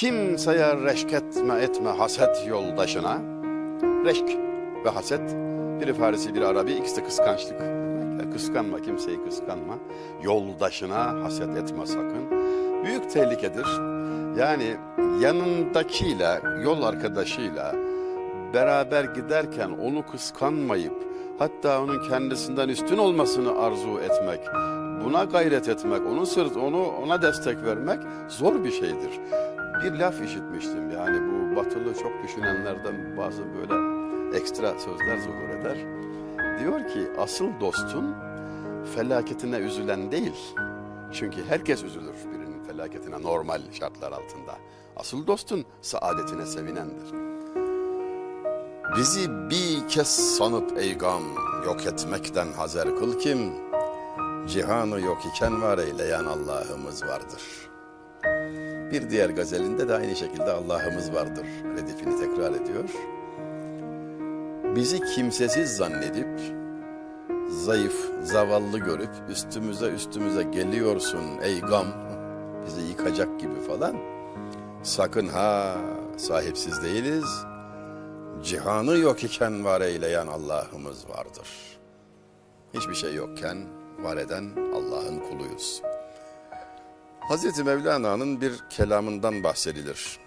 Kimseye reşk etme etme haset yoldaşına. Reşk ve haset biri Farisi biri Arabi ikisi de kıskançlık. Kıskanma kimseyi kıskanma. Yoldaşına haset etme sakın. Büyük tehlikedir. Yani yanındakiyle yol arkadaşıyla beraber giderken onu kıskanmayıp hatta onun kendisinden üstün olmasını arzu etmek, buna gayret etmek, onun sırt onu ona destek vermek zor bir şeydir. Bir laf işitmiştim yani bu batılı çok düşünenlerden bazı böyle ekstra sözler zuhur eder. Diyor ki asıl dostun felaketine üzülen değil. Çünkü herkes üzülür birinin felaketine normal şartlar altında. Asıl dostun saadetine sevinendir. Bizi bir kez sanıp ey gam yok etmekten hazer kıl kim? Cihanı yok iken var eyleyen Allah'ımız vardır. Bir diğer gazelinde de aynı şekilde Allah'ımız vardır redifini tekrar ediyor. Bizi kimsesiz zannedip, zayıf, zavallı görüp üstümüze üstümüze geliyorsun ey gam, bizi yıkacak gibi falan. Sakın ha sahipsiz değiliz, cihanı yok iken var eyleyen Allah'ımız vardır. Hiçbir şey yokken var eden Allah'ın kuluyuz. Hazreti Mevlana'nın bir kelamından bahsedilir.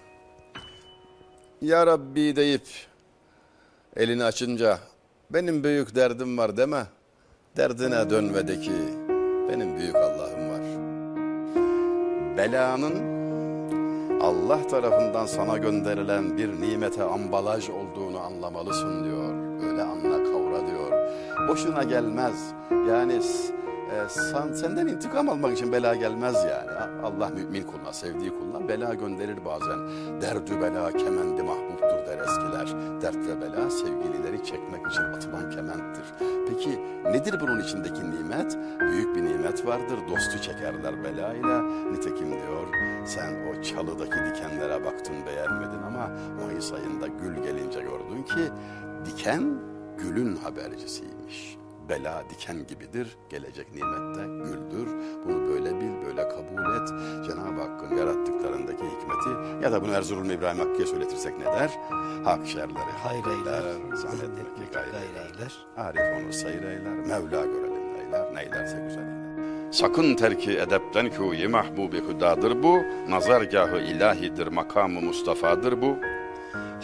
Ya Rabbi deyip elini açınca benim büyük derdim var deme. Derdine dön ve de ki benim büyük Allah'ım var. Belanın Allah tarafından sana gönderilen bir nimete ambalaj olduğunu anlamalısın diyor. Öyle anla kavra diyor. Boşuna gelmez. Yani e, san, senden intikam almak için bela gelmez yani. Allah mümin kuluna, sevdiği kuluna bela gönderir bazen. Derdü bela kemendi mahbuptur der eskiler. Dert ve bela sevgilileri çekmek için atılan kementtir. Peki nedir bunun içindeki nimet? Büyük bir nimet vardır. Dostu çekerler belayla. Nitekim diyor sen o çalıdaki dikenlere baktın beğenmedin ama Mayıs ayında gül gelince gördün ki diken gülün habercisiymiş. Bela diken gibidir, gelecek nimette güldür. Bunu böyle bil, böyle kabul et. Cenab-ı Hakk'ın yarattıklarındaki hikmeti ya da bunu Erzurum İbrahim Hakkı'ya söyletirsek ne der? Hak şerleri Hayır eyler, zannetmek ki gayrı eyler. Arif onu sayır eyler, Mevla görelim neyler, neylerse güzel eyler. Sakın terki edepten kuyi mahbubi hudadır bu, nazargahı ilahidir, makamı Mustafa'dır bu.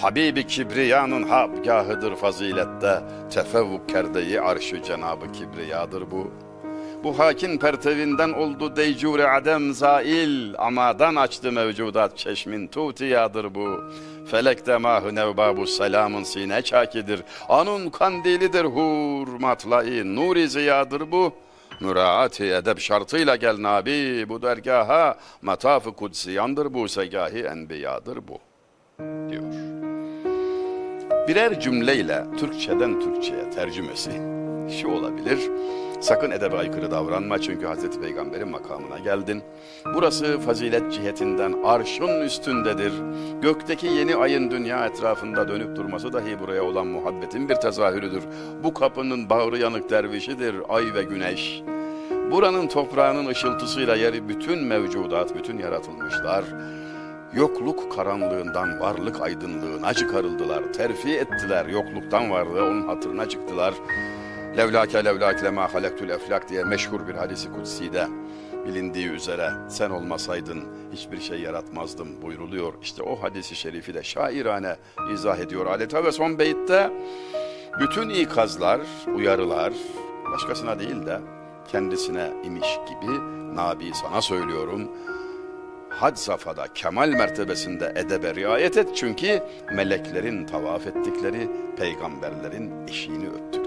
Habibi Kibriya'nın habgahıdır fazilette, tefevvuk kerdeyi arşı Cenabı Kibriya'dır bu. Bu hakin pertevinden oldu deycure adem zail, amadan açtı mevcudat çeşmin tutiyadır bu. Felekte mahı nevbabu selamın sine çakidir, anun kandilidir hur matlai nuri ziyadır bu. Müraati edep şartıyla gel nabi bu dergaha, mataf-ı kutsiyandır bu, segahi enbiyadır bu, diyor birer cümleyle Türkçeden Türkçeye tercümesi şu olabilir. Sakın edebe aykırı davranma çünkü Hazreti Peygamber'in makamına geldin. Burası fazilet cihetinden arşın üstündedir. Gökteki yeni ayın dünya etrafında dönüp durması dahi buraya olan muhabbetin bir tezahürüdür. Bu kapının bağrı yanık dervişidir ay ve güneş. Buranın toprağının ışıltısıyla yeri bütün mevcudat, bütün yaratılmışlar yokluk karanlığından varlık aydınlığına çıkarıldılar. Terfi ettiler yokluktan varlığı onun hatırına çıktılar. Levlake levlake lema halektul eflak diye meşhur bir hadisi kutsi'de bilindiği üzere sen olmasaydın hiçbir şey yaratmazdım buyruluyor. İşte o hadisi şerifi de şairane izah ediyor adeta ve son beyitte bütün ikazlar, uyarılar başkasına değil de kendisine imiş gibi Nabi sana söylüyorum had safhada kemal mertebesinde edebe riayet et çünkü meleklerin tavaf ettikleri peygamberlerin eşiğini öptü.